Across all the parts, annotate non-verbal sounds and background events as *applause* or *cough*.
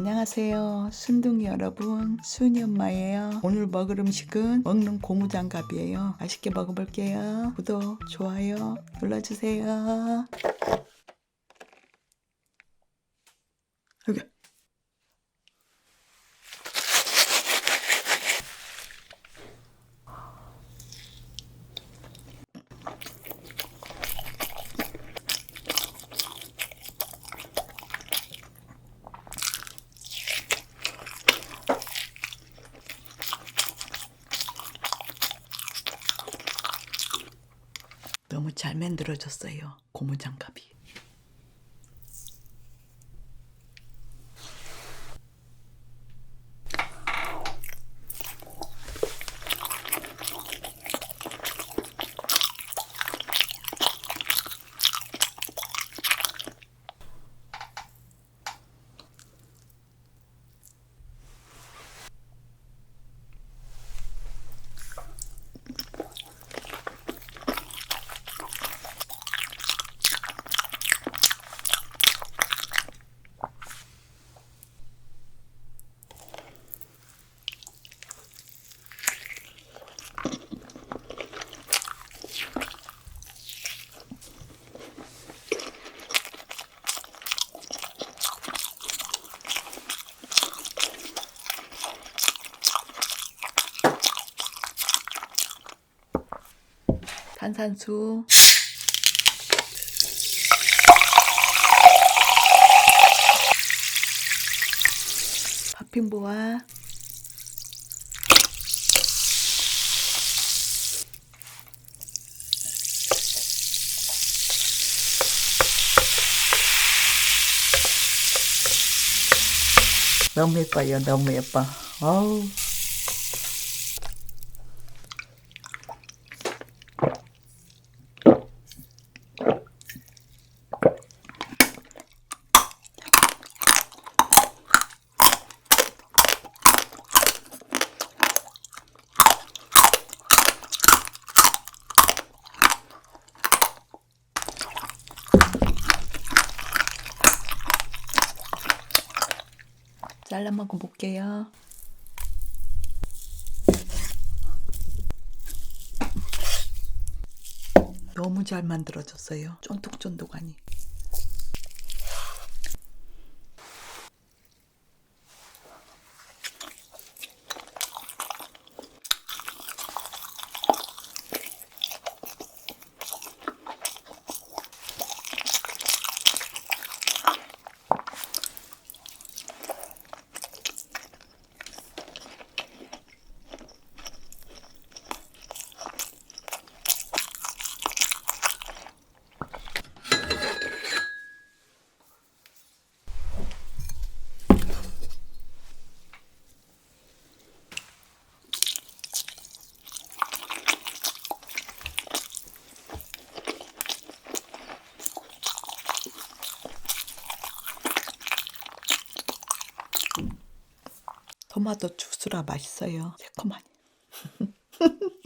안녕하세요. 순둥이 여러분, 순이 엄마예요. 오늘 먹을 음식은 먹는 고무장갑이에요. 맛있게 먹어볼게요. 구독, 좋아요 눌러주세요. 여기. 잘 만들어졌어요. 고무장갑이. 탄산수. 팥핑보아. 너무 예뻐요. 너무 예뻐. 어우. 잘라 먹어볼게요. 너무 잘 만들어졌어요. 쫀득쫀득하니. 토마토 주스라 맛있어요. 새콤하니. *laughs*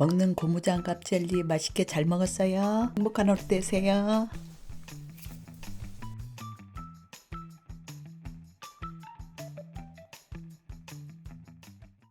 먹는 고무장갑 젤리 맛있게 잘 먹었어요. 행복한 하루 되세요.